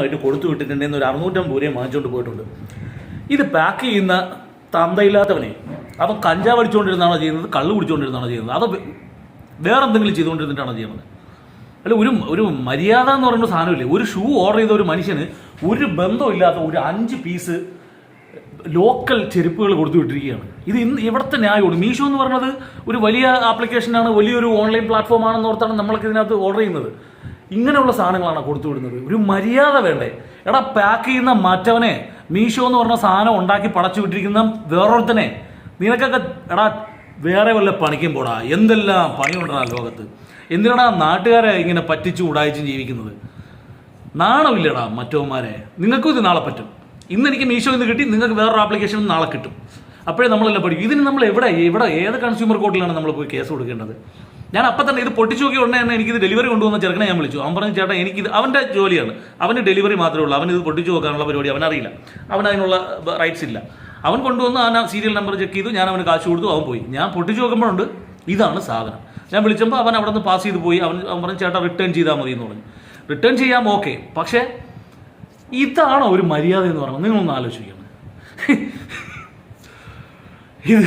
സാധനമായിട്ട് കൊടുത്തു വിട്ടിട്ടുണ്ടെന്ന് ഒരു അറുന്നൂറ്റമ്പത് രൂപയും വാങ്ങിച്ചുകൊണ്ട് പോയിട്ടുണ്ട്. ഇത് പാക്ക് ചെയ്യുന്ന തന്തയില്ലാത്തവനെ അവൻ കഞ്ചാവ് അടിച്ചുകൊണ്ടിരുന്നാണോ ചെയ്യുന്നത് കള്ള് കുടിച്ചുകൊണ്ടിരുന്നാണോ ചെയ്യുന്നത് അതോ വേറെ എന്തെങ്കിലും ചെയ്തുകൊണ്ടിരുന്നിട്ടാണോ ചെയ്യുന്നത്? അല്ല ഒരു ഒരു മര്യാദ എന്ന് പറയുന്ന സാധനമില്ലേ? ഒരു ഷൂ ഓർഡർ ചെയ്ത ഒരു മനുഷ്യന് ഒരു ബന്ധമില്ലാത്ത ഒരു അഞ്ച് പീസ് ലോക്കൽ ചെരുപ്പുകൾ കൊടുത്തു വിട്ടിരിക്കുകയാണ്. ഇത് ഇന്ന് ഇവിടുത്തെ ന്യായമാണ് മീഷോ എന്ന് പറയുന്നത് ഒരു വലിയ ആപ്ലിക്കേഷനാണ് വലിയൊരു ഓൺലൈൻ പ്ലാറ്റ്ഫോം ആണെന്ന് ഓർത്താണ് നമ്മളൊക്കെ ഇതിനകത്ത് ഓർഡർ ചെയ്യുന്നത്. ഇങ്ങനെയുള്ള സാധനങ്ങളാണ് കൊടുത്തു വിടുന്നത്. ഒരു മര്യാദ വേണ്ടേ? എടാ പാക്ക് ചെയ്യുന്ന മറ്റവനെ മീഷോ എന്ന് പറഞ്ഞ സാധനം ഉണ്ടാക്കി പടച്ചു വിട്ടിരിക്കുന്ന വേറൊരുത്തനെ നിനക്കൊക്കെ എടാ വേറെ വല്ല പണിക്കും പോടാ. എന്തെല്ലാം പണിയുണ്ടാ ലോകത്ത്? എന്തിനാടാ നാട്ടുകാരെ ഇങ്ങനെ പറ്റിച്ചു ഉടായിച്ചും ജീവിക്കുന്നത്? നാണമില്ലടാ മറ്റവന്മാരെ. നിങ്ങൾക്കും ഇത് നാളെ പറ്റും. ഇന്ന് എനിക്ക് മീഷോ നിന്ന് കിട്ടി നിങ്ങൾക്ക് വേറൊരു ആപ്ലിക്കേഷൻ നാളെ കിട്ടും. അപ്പോഴേ നമ്മളെല്ലാം പഠിക്കും. ഇതിന് നമ്മൾ എവിടെ എവിടെ ഏത് കൺസ്യൂമർ കോർട്ടിലാണ് നമ്മൾ പോയി കേസ് കൊടുക്കേണ്ടത്? ഞാൻ അപ്പം തന്നെ ഇത് പൊട്ടിച്ചു നോക്കി ഉടനെ തന്നെ ഇത് ഡെലിവറി കൊണ്ടുവന്ന ചെറുക്കനെ ഞാൻ വിളിച്ചു. അവൻ പറഞ്ഞു ചേട്ടാ എനിക്കിത് അവന്റെ ജോലിയാണ്. അവന് ഡെലിവറി മാത്രമേ ഉള്ളൂ. അവൻ ഇത് പൊട്ടിച്ചു നോക്കാനുള്ള പരിപാടി അവനറിയില്ല അവൻ അതിനുള്ള റൈറ്റ്സ് ഇല്ല. അവൻ കൊണ്ടുവന്ന് അവൻ സീരിയൽ നമ്പർ ചെക്ക് ചെയ്തു. ഞാൻ അവന് കാശ് കൊടുത്തു അവൻ പോയി. ഞാൻ പൊട്ടിച്ചു നോക്കുമ്പോഴുണ്ട് ഇതാണ് സാധനം. ഞാൻ വിളിച്ചപ്പോൾ അവൻ അവിടെ നിന്ന് പാസ് ചെയ്ത് പോയി. അവൻ അവൻ പറഞ്ഞു ചേട്ടാ റിട്ടേൺ ചെയ്താൽ മതി എന്ന് പറഞ്ഞു. റിട്ടേൺ ചെയ്യാം ഓക്കെ പക്ഷേ ഇതാണോ ഒരു മര്യാദ എന്ന് പറയുന്നത്. നിങ്ങളൊന്ന് ആലോചിക്കണം. ഇത്